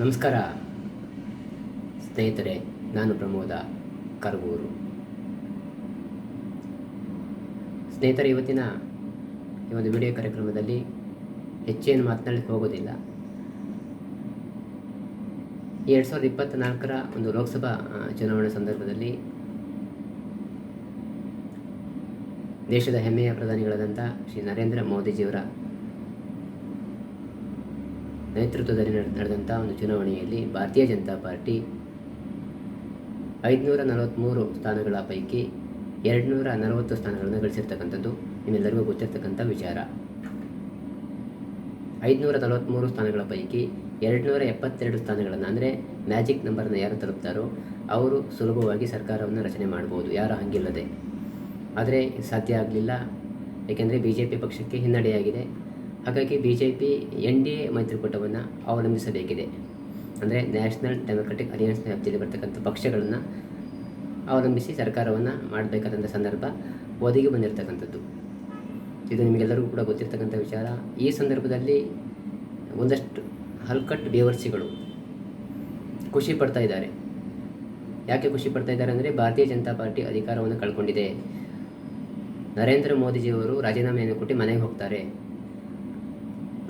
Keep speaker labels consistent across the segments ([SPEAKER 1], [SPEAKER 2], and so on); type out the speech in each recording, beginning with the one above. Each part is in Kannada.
[SPEAKER 1] ನಮಸ್ಕಾರ. ಸ್ನೇಹಿತರೆ, ನಾನು ಪ್ರಮೋದ ಕರಗೂರು. ಸ್ನೇಹಿತರೆ, ಇವತ್ತಿನ ಈ ಒಂದು ವಿಡಿಯೋ ಕಾರ್ಯಕ್ರಮದಲ್ಲಿ ಹೆಚ್ಚೇನು ಮಾತನಾಡಲಿಕ್ಕೆ ಹೋಗೋದಿಲ್ಲ. ಎರಡು ಸಾವಿರದ ಇಪ್ಪತ್ತ್ನಾಲ್ಕರ ಒಂದು ಲೋಕಸಭಾ ಚುನಾವಣೆ ಸಂದರ್ಭದಲ್ಲಿ ದೇಶದ ಹೆಮ್ಮೆಯ ಪ್ರಧಾನಿಗಳಾದಂಥ ಶ್ರೀ ನರೇಂದ್ರ ಮೋದಿಜಿಯವರ ನೇತೃತ್ವದಲ್ಲಿ ನಡೆ- ನಡೆದಂಥ ಒಂದು ಚುನಾವಣೆಯಲ್ಲಿ ಭಾರತೀಯ ಜನತಾ ಪಾರ್ಟಿ ಐದುನೂರ ನಲವತ್ತ್ಮೂರು ಸ್ಥಾನಗಳ ಪೈಕಿ ಎರಡುನೂರ ನಲವತ್ತು ಸ್ಥಾನಗಳನ್ನು ಗಳಿಸಿರ್ತಕ್ಕಂಥದ್ದು ನಿಮ್ಮೆಲ್ಲರಿಗೂ ಗೊತ್ತಿರ್ತಕ್ಕಂಥ ವಿಚಾರ. ಐದುನೂರ ನಲವತ್ತ್ಮೂರು ಸ್ಥಾನಗಳ ಪೈಕಿ ಎರಡುನೂರ ಎಪ್ಪತ್ತೆರಡು ಸ್ಥಾನಗಳನ್ನು ಅಂದರೆ ಮ್ಯಾಜಿಕ್ ನಂಬರನ್ನು ಯಾರು ತಲುಪ್ತಾರೋ ಅವರು ಸುಲಭವಾಗಿ ಸರ್ಕಾರವನ್ನು ರಚನೆ ಮಾಡ್ಬೋದು, ಯಾರು ಹಂಗಿಲ್ಲದೆ. ಆದರೆ ಸಾಧ್ಯ ಆಗಲಿಲ್ಲ, ಏಕೆಂದರೆ ಬಿ ಜೆ ಪಿ ಪಕ್ಷಕ್ಕೆ ಹಿನ್ನಡೆಯಾಗಿದೆ. ಹಾಗಾಗಿ B J P N D A ಮೈತ್ರಿಕೂಟವನ್ನು ಅವಲಂಬಿಸಬೇಕಿದೆ. ಅಂದರೆ ನ್ಯಾಷನಲ್ ಡೆಮೊಕ್ರೆಟಿಕ್ ಅಲಿಯನ್ಸ್ನ ವ್ಯಾಪ್ತಿಯಲ್ಲಿ ಬರ್ತಕ್ಕಂಥ ಪಕ್ಷಗಳನ್ನು ಅವಲಂಬಿಸಿ ಸರ್ಕಾರವನ್ನು ಮಾಡಬೇಕಾದಂಥ ಸಂದರ್ಭ ಒದಗಿ ಬಂದಿರತಕ್ಕಂಥದ್ದು. ಇದು ನಿಮಗೆಲ್ಲರಿಗೂ ಕೂಡ ಗೊತ್ತಿರ್ತಕ್ಕಂಥ ವಿಚಾರ. ಈ ಸಂದರ್ಭದಲ್ಲಿ ಒಂದಷ್ಟು ಹಲ್ಕಟ್ ಬೇವರ್ಸಿಗಳು ಖುಷಿ ಪಡ್ತಾ ಇದ್ದಾರೆ. ಯಾಕೆ ಖುಷಿ ಪಡ್ತಾ ಇದ್ದಾರೆ ಅಂದರೆ ಭಾರತೀಯ ಜನತಾ ಪಾರ್ಟಿ ಅಧಿಕಾರವನ್ನು ಕಳ್ಕೊಂಡಿದೆ. ನರೇಂದ್ರ ಮೋದಿಜಿಯವರು ರಾಜೀನಾಮೆಯನ್ನು ಕೊಟ್ಟು ಮನೆಗೆ ಹೋಗ್ತಾರೆ.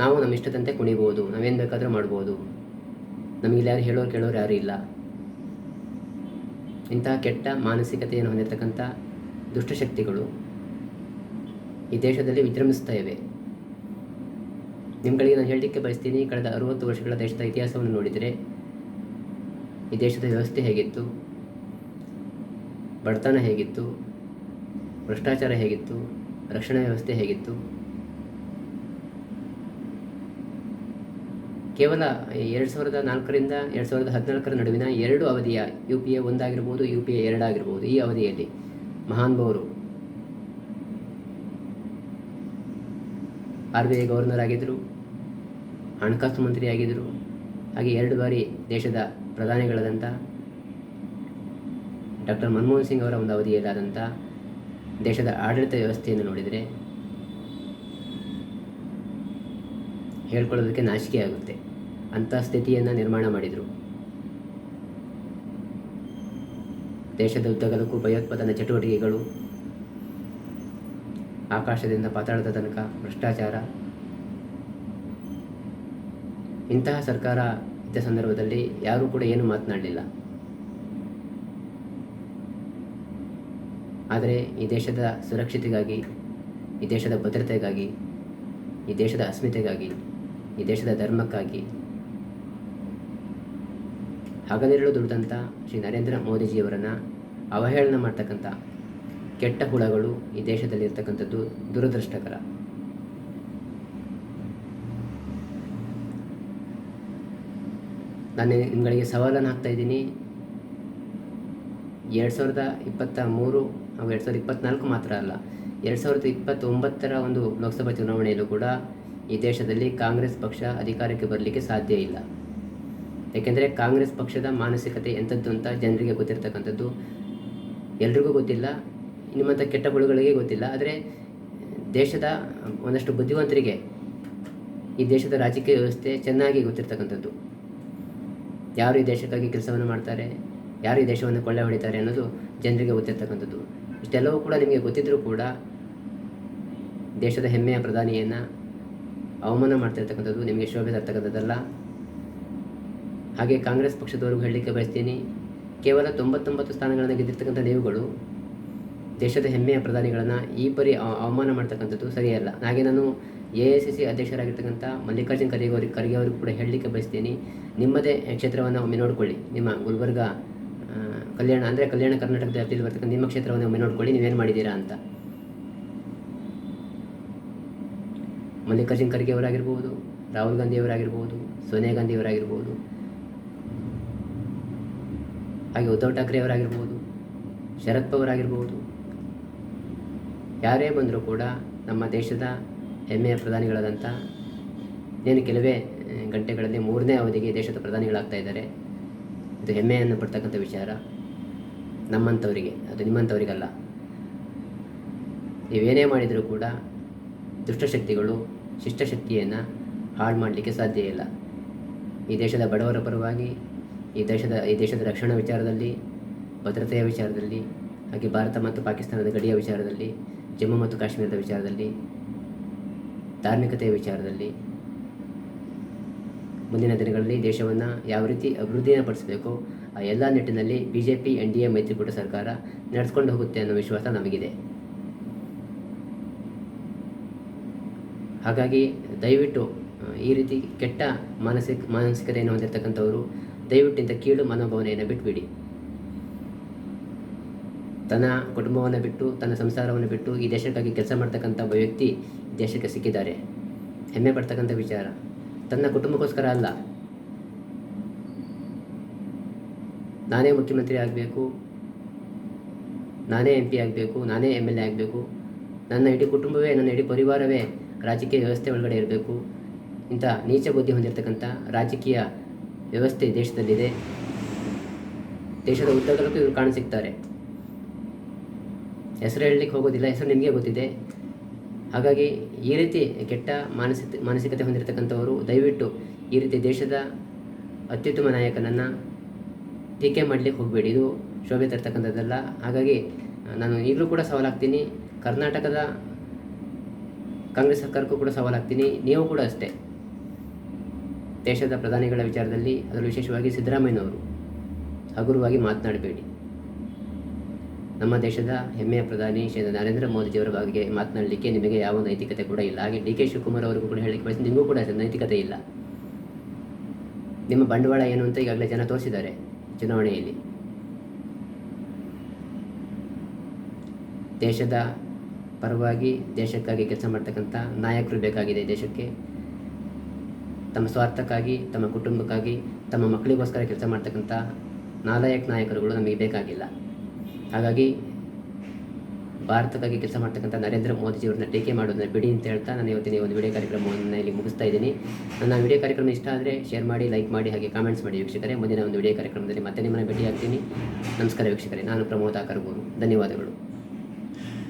[SPEAKER 1] ನಾವು ನಮ್ಮ ಇಷ್ಟದಂತೆ ಕುಣಿಬೋದು, ನಾವೇನು ಬೇಕಾದರೂ ಮಾಡ್ಬೋದು. ನಮಗಿಲ್ಲಿ ಯಾರು ಹೇಳೋರು ಕೇಳೋರು ಯಾರೂ ಇಲ್ಲ. ಇಂತಹ ಕೆಟ್ಟ ಮಾನಸಿಕತೆಯನ್ನು ಹೊಂದಿರತಕ್ಕಂಥ ದುಷ್ಟಶಕ್ತಿಗಳು ಈ ದೇಶದಲ್ಲಿ ವಿಜೃಂಭಿಸ್ತಾ ಇವೆ. ನಿಮ್ಗಳಿಗೆ ನಾನು ಹೇಳಲಿಕ್ಕೆ ಬಯಸ್ತೀನಿ, ಕಳೆದ ಅರುವತ್ತು ವರ್ಷಗಳ ದೇಶದ ಇತಿಹಾಸವನ್ನು ನೋಡಿದರೆ ಈ ದೇಶದ ವ್ಯವಸ್ಥೆ ಹೇಗಿತ್ತು? ಬಡತನ ಹೇಗಿತ್ತು? ಭ್ರಷ್ಟಾಚಾರ ಹೇಗಿತ್ತು? ರಕ್ಷಣಾ ವ್ಯವಸ್ಥೆ ಹೇಗಿತ್ತು? ಕೇವಲ ಎರಡು ಸಾವಿರದ ನಾಲ್ಕರಿಂದ ಎರಡು ಸಾವಿರದ ಹದಿನಾಲ್ಕರ ನಡುವಿನ ಎರಡು ಅವಧಿಯ ಯು ಪಿ ಎ ಒಂದಾಗಿರ್ಬೋದು, ಯು ಪಿ ಎ ಎರಡಾಗಿರ್ಬೋದು ಈ ಅವಧಿಯಲ್ಲಿ ಮಹಾನ್ಭವರು ಆರ್ ಬಿ ಐ ಗವರ್ನರ್ ಆಗಿದ್ದರು ಹಣಕಾಸು ಮಂತ್ರಿ ಆಗಿದ್ದರು ಹಾಗೆ ಎರಡು ಬಾರಿ ದೇಶದ ಪ್ರಧಾನಿಗಳಾದಂಥ ಡಾಕ್ಟರ್ ಮನಮೋಹನ್ ಸಿಂಗ್ ಅವರ ಒಂದು ಅವಧಿಯಲ್ಲಾದಂಥ ದೇಶದ ಆಡಳಿತ ವ್ಯವಸ್ಥೆಯನ್ನು ನೋಡಿದರೆ ಹೇಳ್ಕೊಳ್ಳೋದಕ್ಕೆ ನಾಚಿಕೆ ಆಗುತ್ತೆ ಅಂಥ ಸ್ಥಿತಿಯನ್ನು ನಿರ್ಮಾಣ ಮಾಡಿದರು. ದೇಶದ ಉದ್ದಗಲಕ್ಕೂ ಭಯೋತ್ಪಾದನಾ ಚಟುವಟಿಕೆಗಳು, ಆಕಾಶದಿಂದ ಪಾತಾಳದ ತನಕ ಭ್ರಷ್ಟಾಚಾರ. ಇಂತಹ ಸರ್ಕಾರ ಇದ್ದ ಸಂದರ್ಭದಲ್ಲಿ ಯಾರೂ ಕೂಡ ಏನು ಮಾತನಾಡಲಿಲ್ಲ. ಆದರೆ ಈ ದೇಶದ ಸುರಕ್ಷತೆಗಾಗಿ, ಈ ದೇಶದ ಭದ್ರತೆಗಾಗಿ, ಈ ದೇಶದ ಅಸ್ಮಿತೆಗಾಗಿ, ಈ ದೇಶದ ಧರ್ಮಕ್ಕಾಗಿ ಹಗಲಿರುಳು ದುಡಿದಂಥ ಶ್ರೀ ನರೇಂದ್ರ ಮೋದಿಜಿಯವರನ್ನು ಅವಹೇಳನ ಮಾಡ್ತಕ್ಕಂಥ ಕೆಟ್ಟ ಹುಳಗಳು ಈ ದೇಶದಲ್ಲಿ ಇರ್ತಕ್ಕಂಥದ್ದು ದುರದೃಷ್ಟಕರ. ನಾನು ನಿಮ್ಗಳಿಗೆ ಸವಾಲನ್ನು ಹಾಕ್ತಾ ಇದ್ದೀನಿ. ಎರಡು ಸಾವಿರದ ಇಪ್ಪತ್ತ ಮೂರು ಹಾಗೂ ಎರಡು ಸಾವಿರದ ಇಪ್ಪತ್ತ್ನಾಲ್ಕು ಮಾತ್ರ ಅಲ್ಲ, ಎರಡು ಸಾವಿರದ ಇಪ್ಪತ್ತೊಂಬತ್ತರ ಒಂದು ಲೋಕಸಭಾ ಚುನಾವಣೆಯಲ್ಲೂ ಕೂಡ ಈ ದೇಶದಲ್ಲಿ ಕಾಂಗ್ರೆಸ್ ಪಕ್ಷ ಅಧಿಕಾರಕ್ಕೆ ಬರಲಿಕ್ಕೆ ಸಾಧ್ಯ ಇಲ್ಲ. ಏಕೆಂದರೆ ಕಾಂಗ್ರೆಸ್ ಪಕ್ಷದ ಮಾನಸಿಕತೆ ಎಂಥದ್ದು ಅಂತ ಜನರಿಗೆ ಗೊತ್ತಿರ್ತಕ್ಕಂಥದ್ದು ಎಲ್ರಿಗೂ ಗೊತ್ತಿಲ್ಲ, ನಿಮ್ಮಂಥ ಕೆಟ್ಟ ಹುಳುಗಳಿಗೆ ಗೊತ್ತಿಲ್ಲ. ಆದರೆ ದೇಶದ ಒಂದಷ್ಟು ಬುದ್ಧಿವಂತರಿಗೆ ಈ ದೇಶದ ರಾಜಕೀಯ ವ್ಯವಸ್ಥೆ ಚೆನ್ನಾಗಿ ಗೊತ್ತಿರ್ತಕ್ಕಂಥದ್ದು. ಯಾರು ಈ ದೇಶಕ್ಕಾಗಿ ಕೆಲಸವನ್ನು ಮಾಡ್ತಾರೆ, ಯಾರು ಈ ದೇಶವನ್ನು ಕೊಳ್ಳೆ ಹೊಡಿತಾರೆ ಅನ್ನೋದು ಜನರಿಗೆ ಗೊತ್ತಿರ್ತಕ್ಕಂಥದ್ದು. ಇಷ್ಟೆಲ್ಲವೂ ಕೂಡ ನಿಮಗೆ ಗೊತ್ತಿದ್ದರೂ ಕೂಡ ದೇಶದ ಹೆಮ್ಮೆಯ ಪ್ರಧಾನಿಯನ್ನು ಅವಮಾನ ಮಾಡ್ತಿರ್ತಕ್ಕಂಥದ್ದು ನಿಮಗೆ ಶೋಭೆ ತರ್ತಕ್ಕಂಥದ್ದಲ್ಲ. ಹಾಗೆ ಕಾಂಗ್ರೆಸ್ ಪಕ್ಷದವರೆಗೂ ಹೇಳಲಿಕ್ಕೆ ಬಯಸ್ತೀನಿ, ಕೇವಲ ತೊಂಬತ್ತೊಂಬತ್ತು ಸ್ಥಾನಗಳನ್ನು ಗೆದ್ದಿರ್ತಕ್ಕಂಥ ನೀವುಗಳು ದೇಶದ ಹೆಮ್ಮೆಯ ಪ್ರಧಾನಿಗಳನ್ನು ಈ ಪರಿ ಅವಮಾನ ಮಾಡ್ತಕ್ಕಂಥದ್ದು ಸರಿಯಲ್ಲ. ಹಾಗೆ ನಾನು ಎ ಐ ಸಿ ಸಿ ಅಧ್ಯಕ್ಷರಾಗಿರ್ತಕ್ಕಂಥ ಮಲ್ಲಿಕಾರ್ಜುನ್ ಖರ್ಗೆ ಅವ್ರಿಗೆ ಖರ್ಗೆ ಅವರಿಗೂ ಕೂಡ ಹೇಳಲಿಕ್ಕೆ ಬಯಸ್ತೀನಿ, ನಿಮ್ಮದೇ ಕ್ಷೇತ್ರವನ್ನು ಒಮ್ಮೆ ನೋಡಿಕೊಳ್ಳಿ. ನಿಮ್ಮ ಗುಲ್ಬರ್ಗ ಕಲ್ಯಾಣ, ಅಂದರೆ ಕಲ್ಯಾಣ ಕರ್ನಾಟಕದ ವ್ಯಾಪ್ತಿಯಲ್ಲಿ ಬರ್ತಕ್ಕಂಥ ನಿಮ್ಮ ಕ್ಷೇತ್ರವನ್ನು ಒಮ್ಮೆ ನೋಡಿಕೊಳ್ಳಿ, ನೀವೇನು ಮಾಡಿದ್ದೀರಾ ಅಂತ. ಮಲ್ಲಿಕಾರ್ಜುನ್ ಖರ್ಗೆ ಅವರಾಗಿರ್ಬೋದು, ರಾಹುಲ್ ಗಾಂಧಿಯವರಾಗಿರ್ಬೋದು ಸೋನಿಯಾ ಗಾಂಧಿ ಅವರಾಗಿರ್ಬೋದು ಹಾಗೆ ಉದ್ಧವ್ ಠಾಕ್ರೆ ಅವರಾಗಿರ್ಬೋದು, ಶರದ್ ಪವಾರ್ ಆಗಿರ್ಬೋದು, ಯಾರೇ ಬಂದರೂ ಕೂಡ ನಮ್ಮ ದೇಶದ ಹೆಮ್ಮೆಯ ಪ್ರಧಾನಿಗಳಾದಂಥ ಏನು ಕೆಲವೇ ಗಂಟೆಗಳಲ್ಲಿ ಮೂರನೇ ಅವಧಿಗೆ ದೇಶದ ಪ್ರಧಾನಿಗಳಾಗ್ತಾ ಇದ್ದಾರೆ. ಇದು ಹೆಮ್ಮೆಯನ್ನು ಪಡ್ತಕ್ಕಂಥ ವಿಚಾರ. ನಮ್ಮಂಥವರಿಗೆ, ಅದು ನಿಮ್ಮಂಥವರಿಗಲ್ಲ. ನೀವೇನೇ ಮಾಡಿದರೂ ಕೂಡ ದುಷ್ಟಶಕ್ತಿಗಳು ಶಿಷ್ಟಶಕ್ತಿಯನ್ನು ಹಾಳು ಮಾಡಲಿಕ್ಕೆ ಸಾಧ್ಯ ಇಲ್ಲ. ಈ ದೇಶದ ಬಡವರ ಪರವಾಗಿ ಈ ದೇಶದ ಈ ದೇಶದ ರಕ್ಷಣಾ ವಿಚಾರದಲ್ಲಿ, ಭದ್ರತೆಯ ವಿಚಾರದಲ್ಲಿ, ಹಾಗೆ ಭಾರತ ಮತ್ತು ಪಾಕಿಸ್ತಾನದ ಗಡಿಯ ವಿಚಾರದಲ್ಲಿ, ಜಮ್ಮು ಮತ್ತು ಕಾಶ್ಮೀರದ ವಿಚಾರದಲ್ಲಿ, ಧಾರ್ಮಿಕತೆಯ ವಿಚಾರದಲ್ಲಿ ಮುಂದಿನ ದಿನಗಳಲ್ಲಿ ದೇಶವನ್ನು ಯಾವ ರೀತಿ ಅಭಿವೃದ್ಧಿಯನ್ನು ಪಡಿಸಬೇಕು ಆ ಎಲ್ಲ ನಿಟ್ಟಿನಲ್ಲಿ B J P N D A, ಮೈತ್ರಿಕೂಟ ಸರ್ಕಾರ ನಡೆಸ್ಕೊಂಡು ಹೋಗುತ್ತೆ ಅನ್ನೋ ವಿಶ್ವಾಸ ನಮಗಿದೆ. ಹಾಗಾಗಿ ದಯವಿಟ್ಟು ಈ ರೀತಿ ಕೆಟ್ಟ ಮಾನಸಿಕ ಮಾನಸಿಕತೆಯನ್ನು ಹೊಂದಿರತಕ್ಕಂಥವರು ದಯವಿಟ್ಟು ಇಂಥ ಕೀಳು ಮನೋಭಾವನೆಯನ್ನು ಬಿಟ್ಬಿಡಿ. ತನ್ನ ಕುಟುಂಬವನ್ನು ಬಿಟ್ಟು, ತನ್ನ ಸಂಸಾರವನ್ನು ಬಿಟ್ಟು ಈ ದೇಶಕ್ಕಾಗಿ ಕೆಲಸ ಮಾಡ್ತಕ್ಕಂಥ ಒಬ್ಬ ವ್ಯಕ್ತಿ ದೇಶಕ್ಕೆ ಸಿಕ್ಕಿದ್ದಾರೆ. ಹೆಮ್ಮೆ ಪಡ್ತಕ್ಕಂಥ ವಿಚಾರ. ತನ್ನ ಕುಟುಂಬಕ್ಕೋಸ್ಕರ ಅಲ್ಲ. ನಾನೇ ಮುಖ್ಯಮಂತ್ರಿ ಆಗಬೇಕು, ನಾನೇ ಎಂ ಪಿ ಆಗಬೇಕು, ನಾನೇ ಎಂ ಎಲ್ ಎ ಆಗಬೇಕು. ನನ್ನ ಇಡೀ ಕುಟುಂಬವೇ, ನನ್ನ ಇಡೀ ಪರಿವಾರವೇ ರಾಜಕೀಯ ವ್ಯವಸ್ಥೆ ಒಳಗಡೆ ಇರಬೇಕು. ಇಂಥ ನೀಚ ಬುದ್ಧಿ ಹೊಂದಿರತಕ್ಕಂಥ ರಾಜಕೀಯ ವ್ಯವಸ್ಥೆ ದೇಶದಲ್ಲಿದೆ. ದೇಶದ ಉದ್ದಗಲಕ್ಕೂ ಇವರು ಕಾಣಸಿಗ್ತಾರೆ ಹೆಸರು ಹೇಳಲಿಕ್ಕೆ ಹೋಗೋದಿಲ್ಲ, ಹೆಸರು ನಿಮಗೆ ಗೊತ್ತಿದೆ. ಹಾಗಾಗಿ ಈ ರೀತಿ ಕೆಟ್ಟ ಮಾನಸಿಕ, ಮಾನಸಿಕತೆ ಹೊಂದಿರತಕ್ಕಂಥವರು ದಯವಿಟ್ಟು ಈ ರೀತಿ ದೇಶದ ಅತ್ಯುತ್ತಮ ನಾಯಕನನ್ನು ಟೀಕೆ ಮಾಡಲಿಕ್ಕೆ ಹೋಗಬೇಡಿ. ಇದು ಶೋಭೆ ತರ್ತಕ್ಕಂಥದ್ದಲ್ಲ. ಹಾಗಾಗಿ ನಾನು ಈಗಲೂ ಕೂಡ ಸವಾಲಾಗ್ತೀನಿ. ಕರ್ನಾಟಕದ ಕಾಂಗ್ರೆಸ್ ಸರ್ಕಾರಕ್ಕೂ ಕೂಡ ಸವಾಲಾಗ್ತೀನಿ. ನೀವು ಕೂಡ ಅಷ್ಟೇ. ದೇಶದ ಪ್ರಧಾನಿಗಳ ವಿಚಾರದಲ್ಲಿ ಅದರಲ್ಲಿ ವಿಶೇಷವಾಗಿ ಸಿದ್ದರಾಮಯ್ಯನವರು ಹಗುರವಾಗಿ ಮಾತನಾಡಬೇಡಿ. ನಮ್ಮ ದೇಶದ ಹೆಮ್ಮೆಯ ಪ್ರಧಾನಿ ಶ್ರೀ ನರೇಂದ್ರ ಮೋದಿಜಿಯವರ ಬಗ್ಗೆ ಮಾತನಾಡಲಿಕ್ಕೆ ನಿಮಗೆ ಯಾವ ನೈತಿಕತೆ ಕೂಡ ಇಲ್ಲ. ಹಾಗೆ ಡಿ ಕೆ ಶಿವಕುಮಾರ್ ಅವರಿಗೂ ಕೂಡ ಹೇಳಿಕ್ಕೆ ಬಯಸಿ ನಿಮಗೂ ಕೂಡ ನೈತಿಕತೆ ಇಲ್ಲ. ನಿಮ್ಮ ಬಂಡವಾಳ ಏನು ಅಂತ ಈಗಾಗಲೇ ಜನ ತೋರಿಸಿದ್ದಾರೆ ಚುನಾವಣೆಯಲ್ಲಿ. ದೇಶದ ಪರವಾಗಿ ದೇಶಕ್ಕಾಗಿ ಕೆಲಸ ಮಾಡ್ತಕ್ಕಂಥ ನಾಯಕರು ಬೇಕಾಗಿದೆ ದೇಶಕ್ಕೆ. ತಮ್ಮ ಸ್ವಾರ್ಥಕ್ಕಾಗಿ, ತಮ್ಮ ಕುಟುಂಬಕ್ಕಾಗಿ, ತಮ್ಮ ಮಕ್ಕಳಿಗೋಸ್ಕರ ಕೆಲಸ ಮಾಡ್ತಕ್ಕಂಥ ನಾಲಾಯಕ್ ನಾಯಕರುಗಳು ನಮಗೆ ಬೇಕಾಗಿಲ್ಲ. ಹಾಗಾಗಿ ಭಾರತಕ್ಕಾಗಿ ಕೆಲಸ ಮಾಡ್ತಕ್ಕಂಥ ನರೇಂದ್ರ ಮೋದಿಜಿಯವ್ರನ್ನ ಟೀಕೆ ಮಾಡೋದನ್ನ ಬಿಡಿ ಅಂತ ಹೇಳ್ತಾ ನಾನು ಇವತ್ತಿನ ಒಂದು ವಿಡಿಯೋ ಕಾರ್ಯಕ್ರಮವನ್ನು ಇಲ್ಲಿ ಮುಗಿಸ್ತಾ ಇದ್ದೀನಿ. ನನ್ನ ವಿಡಿಯೋ ಕಾರ್ಯಕ್ರಮ ಇಷ್ಟ ಆದರೆ ಶೇರ್ ಮಾಡಿ ಲೈಕ್ ಮಾಡಿ, ಹಾಗೆ ಕಾಮೆಂಟ್ಸ್ ಮಾಡಿ ವೀಕ್ಷಕರೇ. ಮುಂದಿನ ಒಂದು ವಿಡಿಯೋ ಕಾರ್ಯಕ್ರಮದಲ್ಲಿ ಮತ್ತೆ ನಿಮ್ಮನ್ನು ಭೇಟಿಯಾಗ್ತೀನಿ. ನಮಸ್ಕಾರ ವೀಕ್ಷಕರೇ. ನಾನು ಪ್ರಮೋದ್ ಕರಗೂರು ಧನ್ಯವಾದಗಳು.